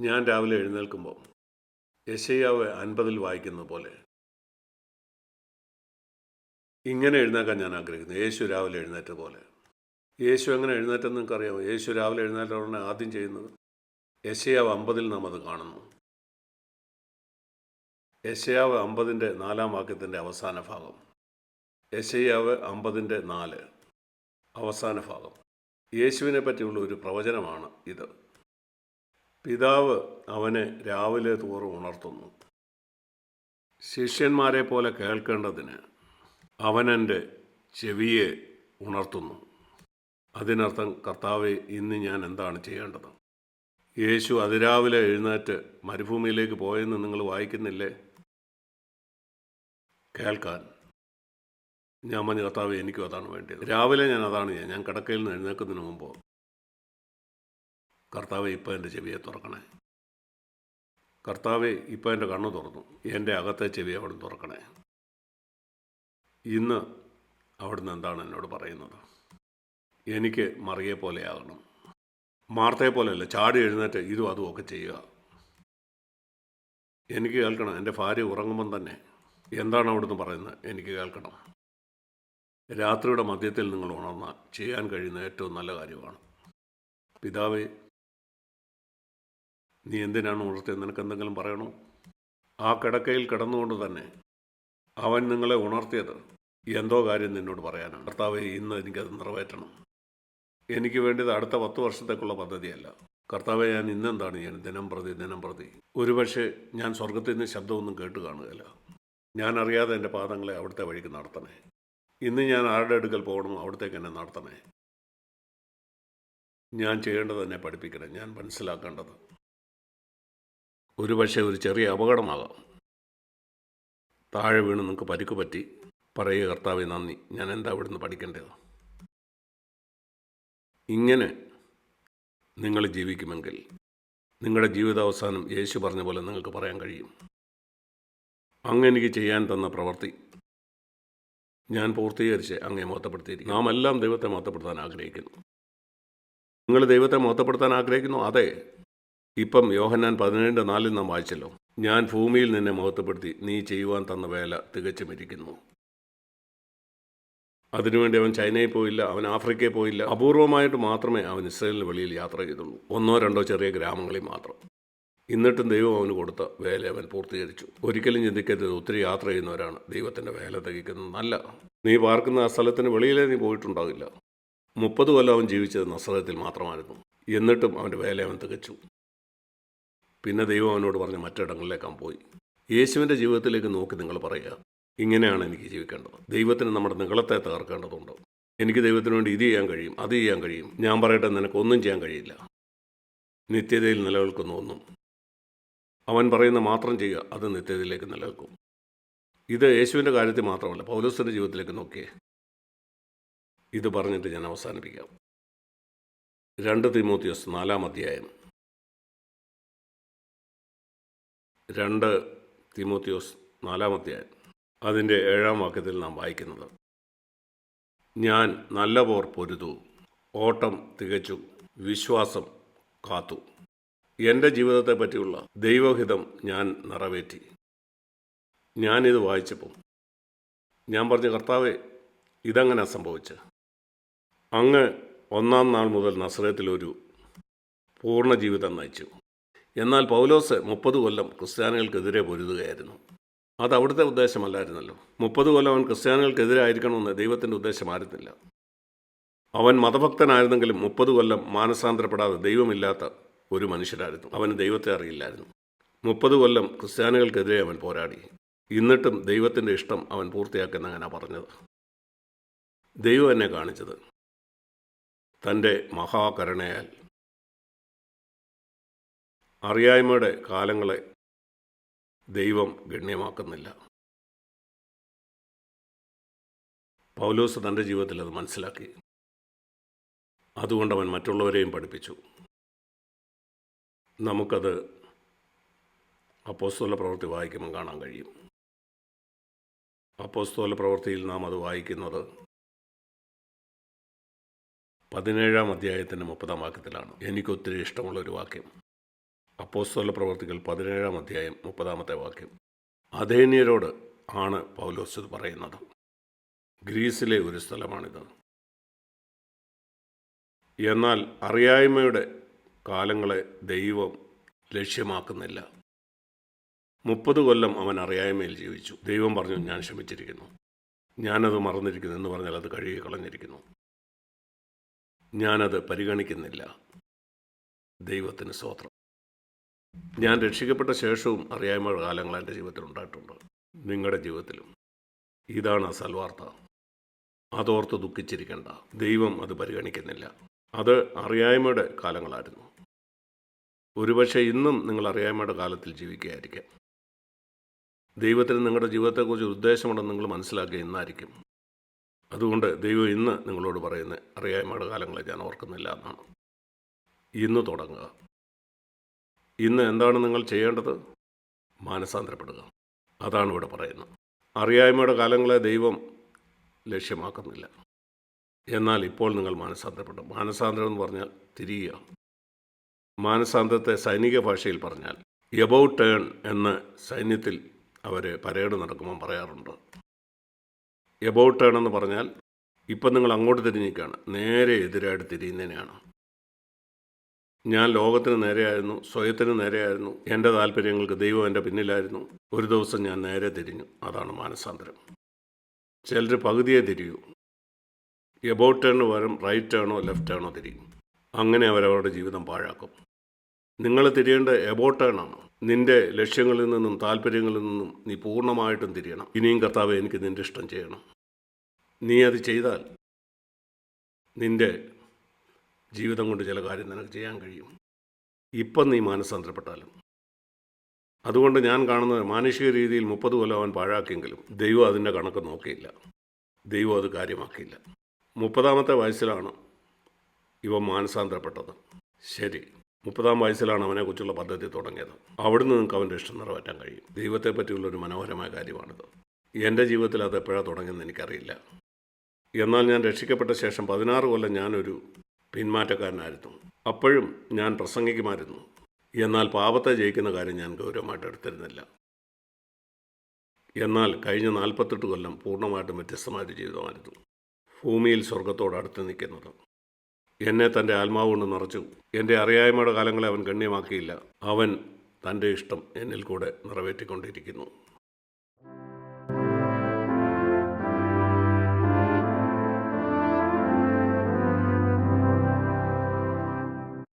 ഞാൻ രാവിലെ എഴുന്നേൽക്കുമ്പോൾ യശയ്യാവ് അൻപതിൽ വായിക്കുന്ന പോലെ ഇങ്ങനെ എഴുന്നേക്കാൻ ഞാൻ ആഗ്രഹിക്കുന്നു. യേശു രാവിലെ എഴുന്നേറ്റ പോലെ. യേശു എങ്ങനെ എഴുന്നേറ്റെന്ന് നിങ്ങൾക്കറിയാമോ? യേശു രാവിലെ എഴുന്നേറ്റ ഉടനെ ആദ്യം ചെയ്യുന്നത്. യശയാവ് അമ്പതിൽ നാം അത് കാണുന്നു. യശയാവ് അമ്പതിന്റെ നാലാം വാക്യത്തിന്റെ അവസാന ഭാഗം. യശയാവ് അമ്പതിന്റെ നാല് അവസാന ഭാഗം. യേശുവിനെ പറ്റിയുള്ള ഒരു പ്രവചനമാണ് ഇത്. പിതാവ് അവനെ രാവിലെ തോറും ഉണർത്തുന്നു. ശിഷ്യന്മാരെ പോലെ കേൾക്കേണ്ടതിന് അവനെന്റെ ചെവിയെ ഉണർത്തുന്നു. അതിനർത്ഥം കർത്താവ് ഇന്ന് ഞാൻ എന്താണ് ചെയ്യേണ്ടത്? യേശു അതിരാവിലെ എഴുന്നേറ്റ് മരുഭൂമിയിലേക്ക് പോയെന്ന് നിങ്ങൾ വായിക്കുന്നില്ലേ? കേൾക്കാൻ. ഞാൻ പറഞ്ഞ കർത്താവ് എനിക്കും അതാണ് വേണ്ടത് രാവിലെ ഞാൻ അതാണ് ഞാൻ ഞാൻ കിടക്കയിൽ നിന്ന് എഴുന്നേൽക്കുന്നതിന് മുമ്പ് കർത്താവെ ഇപ്പം എന്റെ ചെവിയെ തുറക്കണേ. കർത്താവെ ഇപ്പം എന്റെ കണ്ണ് തുറന്നു. എന്റെ അകത്തെ ചെവി അവിടെ തുറക്കണേ. ഇന്ന് അവിടുന്ന് എന്താണ് എന്നോട് പറയുന്നത്? എനിക്ക് മറിയെ പോലെയാകണം മാർത്തയെ പോലെയല്ല ചാടി എഴുന്നേറ്റ് ഇതും അതും ഒക്കെ ചെയ്യുക. എനിക്ക് കേൾക്കണം എന്റെ ഭാര്യ ഉറങ്ങുമ്പം തന്നെ എന്താണ് അവിടുന്ന് പറയുന്നത്? എനിക്ക് കേൾക്കണം. രാത്രിയുടെ മധ്യത്തിൽ നിങ്ങൾ ഉണർന്നാൽ ചെയ്യാൻ കഴിയുന്ന ഏറ്റവും നല്ല കാര്യമാണ്. പിതാവേ നീ എന്തിനാണ് ഉണർത്തിയത്? നിനക്ക് എന്തെങ്കിലും പറയണോ? ആ കിടക്കയിൽ കിടന്നുകൊണ്ട് തന്നെ അവൻ നിങ്ങളെ ഉണർത്തിയത് എന്തോ കാര്യം നിന്നോട് പറയാനാണ്. ഭർത്താവ് ഇന്ന് എനിക്കത് നിറവേറ്റണം. എനിക്ക് വേണ്ടിയത് അടുത്ത പത്ത് വർഷത്തേക്കുള്ള പദ്ധതിയല്ല. കർത്താവെ ഞാൻ ഇന്നെന്താണ് ഞാൻ ദിനം പ്രതി ദിനം പ്രതി? ഒരുപക്ഷെ ഞാൻ സ്വർഗത്തിൽ നിന്ന് ശബ്ദമൊന്നും കേട്ട് കാണുകയില്ല. ഞാൻ അറിയാതെ എന്റെ പാദങ്ങളെ അവിടുത്തെ വഴിക്ക് നടത്തണേ. ഇന്ന് ഞാൻ ആരുടെ അടുക്കൽ പോകണം അവിടത്തേക്ക് എന്നെ നടത്തണേ. ഞാൻ ചെയ്യേണ്ടത് എന്നെ പഠിപ്പിക്കണേ. ഞാൻ മനസ്സിലാക്കേണ്ടത് ഒരുപക്ഷെ ഒരു ചെറിയ അപകടമാകാം. താഴെ വീണ് നിങ്ങൾക്ക് പരിക്ക് പറ്റി. പറയുക കർത്താവെ നന്ദി. ഞാൻ എന്താ ഇവിടുന്ന് പഠിക്കേണ്ടത്? ഇങ്ങനെ നിങ്ങൾ ജീവിക്കുമെങ്കിൽ നിങ്ങളുടെ ജീവിതാവസാനം യേശു പറഞ്ഞ പോലെ നിങ്ങൾക്ക് പറയാൻ കഴിയും. അങ്ങ് എനിക്ക് ചെയ്യാൻ തന്ന പ്രവൃത്തി ഞാൻ പൂർത്തീകരിച്ച് അങ്ങേ മോത്തപ്പെടുത്തിയിരിക്കും നാം എല്ലാം ദൈവത്തെ മോത്തപ്പെടുത്താൻ ആഗ്രഹിക്കുന്നു. നിങ്ങൾ ദൈവത്തെ മോത്തപ്പെടുത്താൻ ആഗ്രഹിക്കുന്നു? അതെ. ഇപ്പം യോഹന്നാൻ പതിനേഴ് നാലിൽ നാം വായിച്ചല്ലോ. ഞാൻ ഭൂമിയിൽ നിന്നെ മഹത്വപ്പെടുത്തി. നീ ചെയ്യുവാൻ തന്ന വേല തികച്ചും ഇരിക്കുന്നു. അതിനുവേണ്ടി അവൻ ചൈനയിൽ പോയില്ല അവൻ ആഫ്രിക്കയിൽ പോയില്ല. അപൂർവമായിട്ട് മാത്രമേ അവൻ ഇസ്രയേലിന് വെളിയിൽ യാത്ര ചെയ്തുള്ളൂ. ഒന്നോ രണ്ടോ ചെറിയ ഗ്രാമങ്ങളിൽ മാത്രം. എന്നിട്ടും ദൈവം അവന് കൊടുത്ത വേല അവൻ പൂർത്തീകരിച്ചു. ഒരിക്കലും ചിന്തിക്കരുത് ഒത്തിരി യാത്ര ചെയ്യുന്നവരാണ് ദൈവത്തിന്റെ വേല തികയ്ക്കുന്നത് നല്ല. നീ പാർക്കുന്ന ആ സ്ഥലത്തിന് വെളിയിലേ നീ പോയിട്ടുണ്ടാകില്ല മുപ്പത് കൊല്ലം അവൻ ജീവിച്ചത് നസ്രത്തിൽ മാത്രമായിരുന്നു. എന്നിട്ടും അവന്റെ വേല അവൻ തികച്ചു. പിന്നെ ദൈവം അവനോട് പറഞ്ഞ മറ്റിടങ്ങളിലേക്കാൻ പോയി. യേശുവിന്റെ ജീവിതത്തിലേക്ക് നോക്കി നിങ്ങൾ പറയുക ഇങ്ങനെയാണ് എനിക്ക് ജീവിക്കേണ്ടത്. ദൈവത്തിന് നമ്മുടെ നികളത്തെ തകർക്കേണ്ടതുണ്ട്. എനിക്ക് ദൈവത്തിന് വേണ്ടി ഇത് ചെയ്യാൻ കഴിയും അത് ചെയ്യാൻ കഴിയും. ഞാൻ പറയട്ടെ നിനക്കൊന്നും ചെയ്യാൻ കഴിയില്ല. നിത്യതയിൽ നിലനിൽക്കുന്ന ഒന്നും. അവൻ പറയുന്ന മാത്രം ചെയ്യുക അത് നിത്യതയിലേക്ക് നിലനിൽക്കും. ഇത് യേശുവിന്റെ കാര്യത്തിൽ മാത്രമല്ല പൗലോസിന്റെ ജീവിതത്തിലേക്ക് നോക്കിയേ. ഇത് പറഞ്ഞിട്ട് ഞാൻ അവസാനിപ്പിക്കാം. രണ്ട് തിമോത്തിയോസ് നാലാം അധ്യായം. രണ്ട് തിമോത്തിയോസ് നാലാം അധ്യായം. അതിന്റെ ഏഴാം വാക്യത്തിൽ നാം വായിക്കുന്നത്. ഞാൻ നല്ല പോർ പൊരുതു ഓട്ടം തികച്ചു വിശ്വാസം കാത്തു. എന്റെ ജീവിതത്തെ പറ്റിയുള്ള ദൈവഹിതം ഞാൻ നിറവേറ്റി. ഞാനിത് വായിച്ചപ്പോൾ ഞാൻ പറഞ്ഞ കർത്താവെ ഇതങ്ങനെ സംഭവിച്ച് അങ്ങ് ഒന്നാം നാൾ മുതൽ നസ്രയത്തിലൊരു പൂർണ ജീവിതം നയിച്ചു. എന്നാൽ പൗലോസ് മുപ്പത് കൊല്ലം ക്രിസ്ത്യാനികൾക്കെതിരെ പൊരുതുകയായിരുന്നു. അത് അവിടുത്തെ ഉദ്ദേശമല്ലായിരുന്നല്ലോ. മുപ്പത് കൊല്ലം അവൻ ക്രിസ്ത്യാനികൾക്കെതിരായിരിക്കണമെന്ന് ദൈവത്തിന്റെ ഉദ്ദേശമായിരുന്നില്ല അവൻ മതഭക്തനായിരുന്നെങ്കിലും മുപ്പത് കൊല്ലം മാനസാന്തരപ്പെടാതെ ദൈവമില്ലാത്ത ഒരു മനുഷ്യരായിരുന്നു. അവന് ദൈവത്തെ അറിയില്ലായിരുന്നു. മുപ്പത് കൊല്ലം ക്രിസ്ത്യാനികൾക്കെതിരെ അവൻ പോരാടി. എന്നിട്ടും ദൈവത്തിന്റെ ഇഷ്ടം അവൻ പൂർത്തിയാക്കുന്ന അങ്ങനെ പറഞ്ഞത്? ദൈവം എന്നെ കാണിച്ചത് തന്റെ മഹാകരുണയാൽ അറിയായ്മയുടെ കാലങ്ങളെ ദൈവം ഗണ്യമാക്കുന്നില്ല. പൗലോസ് തന്റെ ജീവിതത്തിൽ അത് മനസ്സിലാക്കി. അതുകൊണ്ട് അവൻ മറ്റുള്ളവരെയും പഠിപ്പിച്ചു. നമുക്കത് അപ്പോസ്തോല പ്രവൃത്തി വായിക്കുമ്പോൾ കാണാൻ കഴിയും. അപ്പോസ്തോല പ്രവൃത്തിയിൽ നാം അത് വായിക്കുന്നത് പതിനേഴാം അധ്യായത്തിന്റെ മുപ്പതാം വാക്യത്തിലാണ്. എനിക്കൊത്തിരി ഇഷ്ടമുള്ളൊരു വാക്യം. അപ്പോസ്തല പ്രവർത്തികൾ പതിനേഴാം അധ്യായം മുപ്പതാമത്തെ വാക്യം. അതേനിയരോട് ആണ് പൗലോസ് പറയുന്നത്. ഗ്രീസിലെ ഒരു സ്ഥലമാണിത്. എന്നാൽ അറിയായ്മയുടെ കാലങ്ങളെ ദൈവം ലക്ഷ്യമാക്കുന്നില്ല. മുപ്പത് കൊല്ലം അവൻ അറിയായ്മയിൽ ജീവിച്ചു. ദൈവം പറഞ്ഞു ഞാൻ ക്ഷമിച്ചിരിക്കുന്നു. ഞാനത് മറന്നിരിക്കുന്നു എന്ന് പറഞ്ഞാൽ അത് കഴുകി കളഞ്ഞിരിക്കുന്നു. ഞാനത് പരിഗണിക്കുന്നില്ല. ദൈവത്തിന് സ്വത്രം ഞാൻ രക്ഷിക്കപ്പെട്ട ശേഷവും അറിയായ്മ കാലങ്ങൾ എന്റെ ജീവിതത്തിൽ ഉണ്ടായിട്ടുണ്ട്. നിങ്ങളുടെ ജീവിതത്തിലും. ഇതാണ് സൽവാർത്ത. അതോർത്ത് ദുഃഖിച്ചിരിക്കേണ്ട. ദൈവം അത് പരിഗണിക്കുന്നില്ല. അത് അറിയായ്മയുടെ കാലങ്ങളായിരുന്നു. ഒരുപക്ഷെ ഇന്നും നിങ്ങൾ അറിയായ്മയുടെ കാലത്തിൽ ജീവിക്കുകയായിരിക്കാം. ദൈവത്തിന് നിങ്ങളുടെ ജീവിതത്തെക്കുറിച്ച് ഉദ്ദേശമുണ്ടെന്ന് നിങ്ങൾ മനസ്സിലാക്കിയ ഇന്നായിരിക്കും. അതുകൊണ്ട് ദൈവം ഇന്ന് നിങ്ങളോട് പറയുന്നത് അറിയായ്മയുടെ കാലങ്ങളെ ഞാൻ ഓർക്കുന്നില്ല എന്നാണ്. ഇന്ന് തുടങ്ങുക. ഇന്ന് എന്താണ് നിങ്ങൾ ചെയ്യേണ്ടത്? മാനസാന്തരപ്പെടുക. അതാണ് ഇവിടെ പറയുന്നത്. അറിയായ്മയുടെ കാലങ്ങളെ ദൈവം ലക്ഷ്യമാക്കുന്നില്ല. എന്നാൽ ഇപ്പോൾ നിങ്ങൾ മാനസാന്തരപ്പെട്ടു. മാനസാന്തരം എന്ന് പറഞ്ഞാൽ തിരിയുക. മാനസാന്തരത്തെ സൈനിക ഭാഷയിൽ പറഞ്ഞാൽ എബൌട്ട് ടേൺ എന്ന് സൈന്യത്തിൽ അവർ പരേഡ് നടക്കുമ്പോൾ പറയാറുണ്ട്. എബൌട്ട് ടേൺ എന്ന് പറഞ്ഞാൽ ഇപ്പം നിങ്ങൾ അങ്ങോട്ട് തിരിഞ്ഞിരിക്കുകയാണ്. നേരെ എതിരായിട്ട് തിരിയുന്നതിനെയാണ്. ഞാൻ ലോകത്തിന് നേരെയായിരുന്നു സ്വയത്തിന് നേരെയായിരുന്നു എന്റെ താല്പര്യങ്ങൾക്ക് ദൈവം എന്റെ പിന്നിലായിരുന്നു. ഒരു ദിവസം ഞാൻ നേരെ തിരിഞ്ഞു. അതാണ് മാനസാന്തരം. ചിലർ പകുതിയെ തിരിയൂ. എബൌട്ട് ടേണ് വരും റൈറ്റ് ആണോ ലെഫ്റ്റ് ആണോ തിരിയും. അങ്ങനെ അവരവരുടെ ജീവിതം പാഴാക്കും. നിങ്ങൾ തിരിയേണ്ട എബൌട്ട് ടേണാണ്. നിന്റെ ലക്ഷ്യങ്ങളിൽ നിന്നും താല്പര്യങ്ങളിൽ നിന്നും നീ പൂർണമായിട്ടും തിരിയണം. ഇനിയും കർത്താവ് എനിക്ക് നിന്റെ ഇഷ്ടം ചെയ്യണം. നീ അത് ചെയ്താൽ നിന്റെ ജീവിതം കൊണ്ട് ചില കാര്യം നിനക്ക് ചെയ്യാൻ കഴിയും. ഇപ്പം നീ മാനസാന്തരപ്പെട്ടാലും. അതുകൊണ്ട് ഞാൻ കാണുന്നത് മാനുഷിക രീതിയിൽ മുപ്പത് കൊല്ലം അവൻ പാഴാക്കിയെങ്കിലും ദൈവം അതിന്റെ കണക്ക് നോക്കിയില്ല. ദൈവം അത് കാര്യമാക്കിയില്ല. മുപ്പതാമത്തെ വയസ്സിലാണ് ഇവ മാനസാന്തരപ്പെട്ടത്. ശരി മുപ്പതാം വയസ്സിലാണ് അവനെക്കുറിച്ചുള്ള പദ്ധതി തുടങ്ങിയത്. അവിടുന്ന് നിങ്ങൾക്ക് അവന്റെ ഇഷ്ടം നിറവേറ്റാൻ കഴിയും. ദൈവത്തെ പറ്റിയുള്ള ഒരു മനോഹരമായ കാര്യമാണിത്. എന്റെ ജീവിതത്തിൽ അത് എപ്പോഴാണ് തുടങ്ങിയെന്ന് എനിക്കറിയില്ല. എന്നാൽ ഞാൻ രക്ഷിക്കപ്പെട്ട ശേഷം പതിനാറ് കൊല്ലം ഞാനൊരു പിന്മാറ്റക്കാരനായിരുന്നു. അപ്പോഴും ഞാൻ പ്രസംഗിക്കുമായിരുന്നു. എന്നാൽ പാപത്തെ ജയിക്കുന്ന കാര്യം ഞാൻ ഗൗരവമായിട്ട് എടുത്തിരുന്നില്ല. എന്നാൽ കഴിഞ്ഞ നാൽപ്പത്തെട്ട് കൊല്ലം പൂർണമായിട്ടും വ്യത്യസ്തമായൊരു ജീവിതമായിരുന്നു. ഭൂമിയിൽ സ്വർഗത്തോട് അടുത്ത് നിൽക്കുന്നത്. എന്നെ തന്റെ ആത്മാവ് കൊണ്ട് നിറച്ചു. എന്റെ അറിയായ്മയുടെ കാലങ്ങളെ അവൻ ഗണ്യമാക്കിയില്ല. അവൻ തന്റെ ഇഷ്ടം എന്നിൽ കൂടെ നിറവേറ്റിക്കൊണ്ടിരിക്കുന്നു.